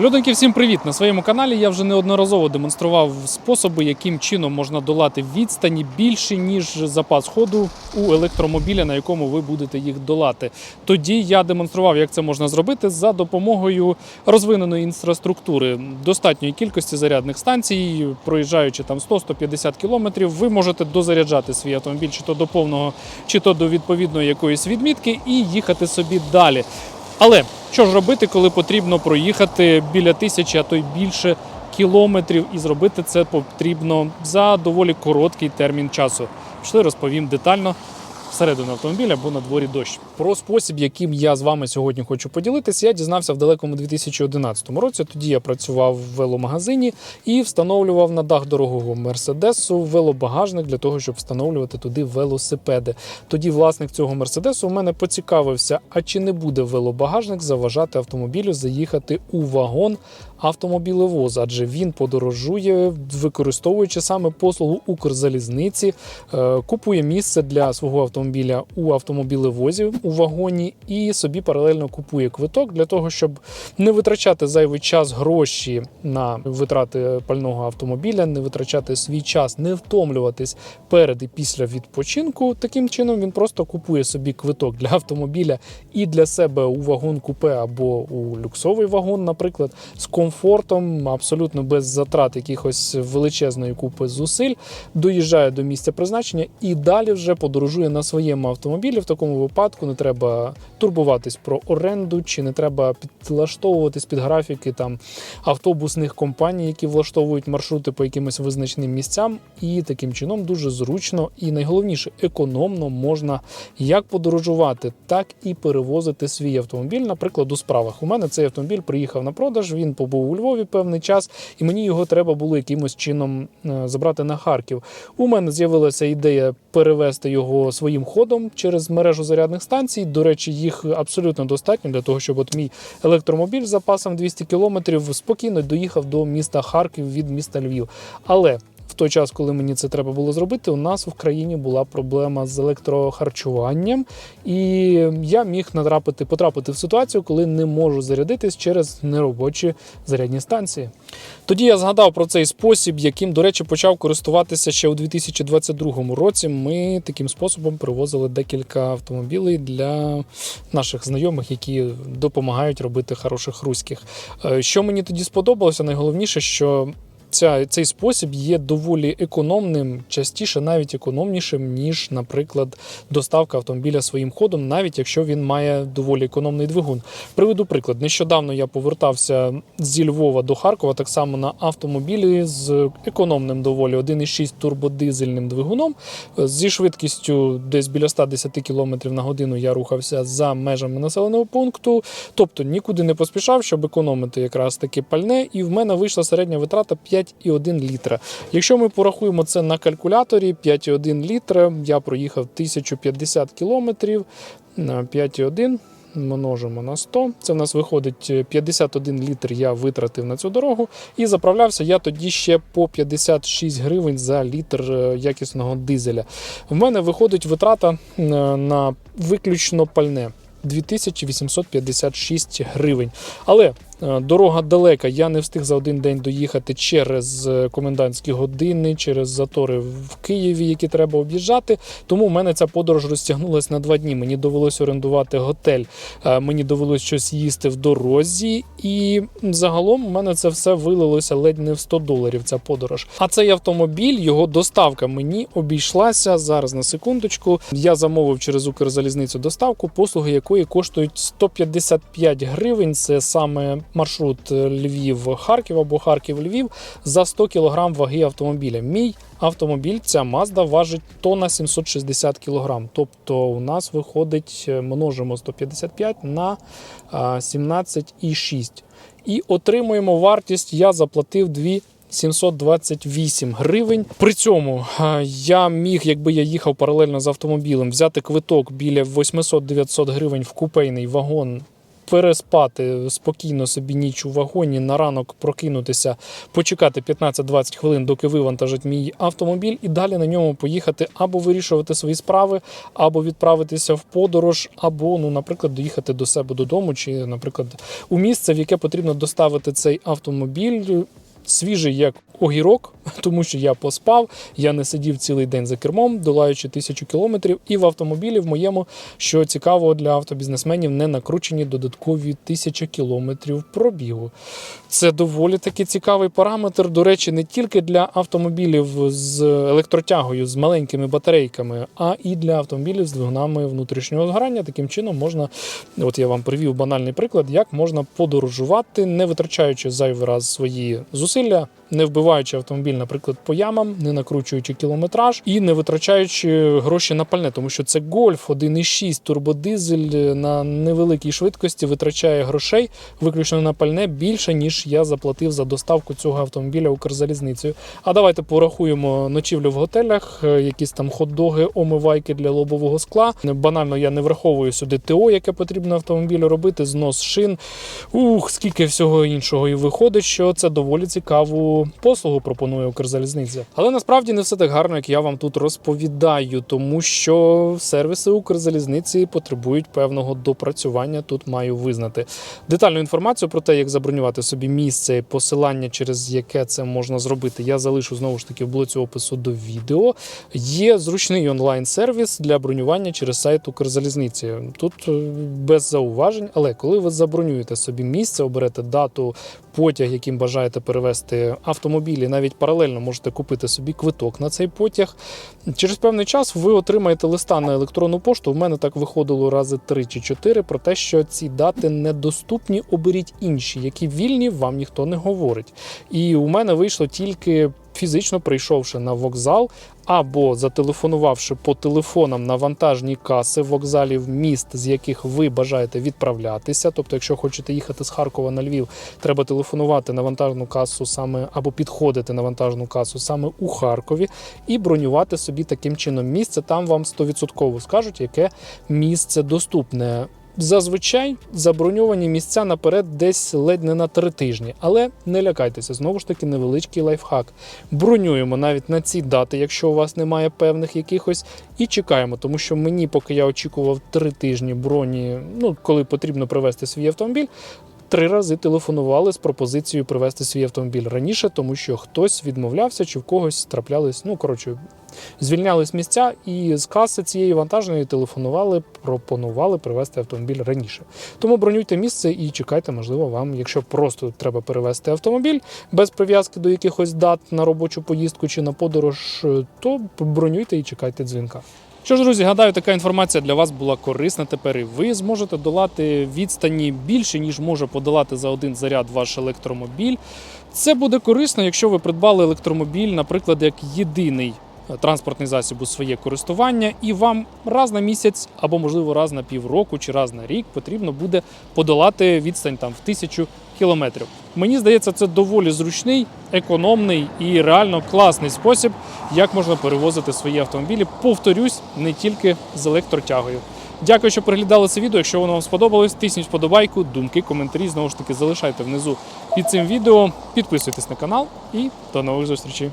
Людоньки, всім привіт! На своєму каналі я вже неодноразово демонстрував способи, яким чином можна долати відстані більше, ніж запас ходу у електромобіля, на якому ви будете їх долати. Тоді я демонстрував, як це можна зробити за допомогою розвиненої інфраструктури, достатньої кількості зарядних станцій, проїжджаючи там 100-150 кілометрів, ви можете дозаряджати свій автомобіль чи то до повного, чи то до відповідної якоїсь відмітки, і їхати собі далі. Але що ж робити, коли потрібно проїхати біля тисячі, а то й більше кілометрів, і зробити це потрібно за доволі короткий термін часу. Пішли, розповім детально всередину автомобіля, бо на дворі дощ. Про спосіб, яким я з вами сьогодні хочу поділитися, я дізнався в далекому 2011 році. Тоді я працював в веломагазині і встановлював на дах дорогого мерседесу велобагажник для того, щоб встановлювати туди велосипеди. Тоді власник цього мерседесу у мене поцікавився, а чи не буде велобагажник заважати автомобілю заїхати у вагон автомобілевоза, адже він подорожує, використовуючи саме послугу Укрзалізниці, е, купує місце для свого автомобіля у автомобілевозі у вагоні і собі паралельно купує квиток для того, щоб не витрачати зайвий час гроші на витрати пального автомобіля, не витрачати свій час, не втомлюватись перед і після відпочинку. Таким чином він просто купує собі квиток для автомобіля і для себе у вагон купе або у люксовий вагон, наприклад, з комфортом, абсолютно без затрат якихось величезної купи зусиль, доїжджає до місця призначення і далі вже подорожує на своєму автомобілі. В такому випадку не треба турбуватись про оренду, чи не треба підлаштовуватись під графіки там автобусних компаній, які влаштовують маршрути по якимось визначеним місцям. І таким чином дуже зручно і найголовніше економно можна як подорожувати, так і перевозити свій автомобіль. Наприклад, у справах. У мене цей автомобіль приїхав на продаж. Він побув у Львові певний час, і мені його треба було якимось чином е, забрати на Харків. У мене з'явилася ідея перевезти його своїм ходом через мережу зарядних станцій. До речі, їх абсолютно достатньо для того, щоб от мій електромобіль з запасом 200 кілометрів спокійно доїхав до міста Харків від міста Львів. Але в той час, коли мені це треба було зробити, у нас в країні була проблема з електрохарчуванням, і я міг натрапити, потрапити в ситуацію, коли не можу зарядитись через неробочі зарядні станції. Тоді я згадав про цей спосіб, яким, до речі, почав користуватися ще у 2022 році. Ми таким способом привозили декілька автомобілів для наших знайомих, які допомагають робити хороших руських. Е, Що мені тоді сподобалося, найголовніше, що ця, цей спосіб є доволі економним, частіше навіть економнішим, ніж, наприклад, доставка автомобіля своїм ходом, навіть якщо він має доволі економний двигун. Приведу приклад. Нещодавно я повертався зі Львова до Харкова, так само на автомобілі з економним доволі 1,6 турбодизельним двигуном. Зі швидкістю десь біля 110 км на годину я рухався за межами населеного пункту, тобто нікуди не поспішав, щоб економити якраз таки пальне, і в мене вийшла середня витрата 5,1 літра. Якщо ми порахуємо це на калькуляторі, 5,1 літра, я проїхав 1050 кілометрів на 5,1. Множимо на 100. Це в нас виходить е, 51 літр я витратив на цю дорогу. І заправлявся я тоді ще по 56 гривень за літр е, якісного дизеля. В мене виходить витрата е, на виключно пальне. 2856 гривень. Але дорога далека. Я не встиг за один день доїхати через е, комендантські години, через затори в Києві, які треба об'їжджати. Тому в мене ця подорож розтягнулася на два дні. Мені довелося орендувати готель, е, мені довелося щось їсти в дорозі, і загалом у мене це все вилилося ледь не в 100 доларів. Ця подорож. А цей автомобіль, його доставка мені обійшлася зараз на секундочку. Я замовив через Укрзалізницю доставку, послуги якої коштують 155 гривень. Це саме маршрут Львів-Харків або Харків-Львів за 100 кг ваги автомобіля. Мій автомобіль, ця Mazda важить тонна 760 кг. Тобто у нас виходить, е, множимо 155 на 17,6. І отримуємо вартість. Я заплатив 2 728 гривень. При цьому е, я міг, якби я їхав паралельно з автомобілем, взяти квиток біля 800-900 гривень в купейний вагон переспати спокійно собі ніч у вагоні, на ранок прокинутися, почекати 15-20 хвилин, доки вивантажить мій автомобіль, і далі на ньому поїхати або вирішувати свої справи, або відправитися в подорож, або, ну, наприклад, доїхати до себе додому, чи, наприклад, у місце, в яке потрібно доставити цей автомобіль. Свіжий як огірок, тому що я поспав, я не сидів цілий день за кермом, долаючи тисячу кілометрів, і в автомобілі в моєму, що цікаво для автобізнесменів, не накручені додаткові тисячі кілометрів пробігу. Це доволі таки цікавий параметр. До речі, не тільки для автомобілів з електротягою, з маленькими батарейками, а і для автомобілів з двигунами внутрішнього згорання. Таким чином можна, от я вам привів банальний приклад, як можна подорожувати, не витрачаючи зайвий раз свої зусилля, не вбиваючи автомобіль, наприклад, по ямам, не накручуючи кілометраж і не витрачаючи гроші на пальне, тому що це гольф 1,6 турбодизель на невеликій швидкості витрачає грошей виключно на пальне більше ніж я заплатив за доставку цього автомобіля Укрзалізницею. А давайте порахуємо ночівлю в готелях, е, якісь там хот-доги, омивайки для лобового скла. Банально я не враховую сюди ТО, яке потрібно автомобілю робити, знос шин. Ух, скільки всього іншого. І виходить, що це доволі цікаву послугу пропонує Укрзалізниця. Але насправді не все так гарно, як я вам тут розповідаю, тому що сервіси Укрзалізниці потребують певного допрацювання. Тут маю визнати детальну інформацію про те, як забронювати собі місце, посилання, через яке це можна зробити. Я залишу знову ж таки в блоці опису до відео. Є зручний онлайн-сервіс для бронювання через сайт Укрзалізниці. Тут е, без зауважень, але коли ви забронюєте собі місце, оберете дату, потяг, яким бажаєте перевезти автомобілі, навіть паралельно можете купити собі квиток на цей потяг. Через певний час ви отримаєте листа на електронну пошту. У мене так виходило рази 3 чи 4 про те, що ці дати недоступні. Оберіть інші, які вільні, вам ніхто не говорить. І у мене вийшло тільки фізично прийшовши на вокзал або зателефонувавши по телефонам на вантажні каси вокзалів міст, з яких ви бажаєте відправлятися. Тобто, якщо хочете їхати з Харкова на Львів, треба телефонувати на вантажну касу саме або підходити на вантажну касу саме у Харкові і бронювати собі таким чином місце. Там вам 100% скажуть, яке місце доступне. Зазвичай заброньовані місця наперед десь ледь не на три тижні, але не лякайтеся, знову ж таки, невеличкий лайфхак. Бронюємо навіть на ці дати, якщо у вас немає певних якихось, і чекаємо, тому що мені, поки я очікував три тижні броні, ну коли потрібно привезти свій автомобіль. Три рази телефонували з пропозицією привезти свій автомобіль раніше, тому що хтось відмовлявся чи в когось траплялись. Ну коротше, звільнялись місця, і з каси цієї вантажної телефонували, пропонували привезти автомобіль раніше. Тому бронюйте місце і чекайте, можливо, вам, якщо просто треба перевезти автомобіль без прив'язки до якихось дат на робочу поїздку чи на подорож, то бронюйте і чекайте дзвінка. Що ж, друзі, гадаю, така інформація для вас була корисна. Тепер і ви зможете долати відстані більше, ніж може подолати за один заряд ваш електромобіль. Це буде корисно, якщо ви придбали електромобіль, наприклад, як єдиний транспортний засіб у своє користування, і вам раз на місяць або, можливо, раз на півроку чи раз на рік потрібно буде подолати відстань там в тисячу кілометрів. Мені здається, це доволі зручний, економний і реально класний спосіб, як можна перевозити свої автомобілі. Повторюсь, не тільки з електротягою. Дякую, що переглядали це відео. Якщо воно вам сподобалось, тисніть вподобайку, думки, коментарі знову ж таки залишайте внизу під цим відео. Підписуйтесь на канал і до нових зустрічей.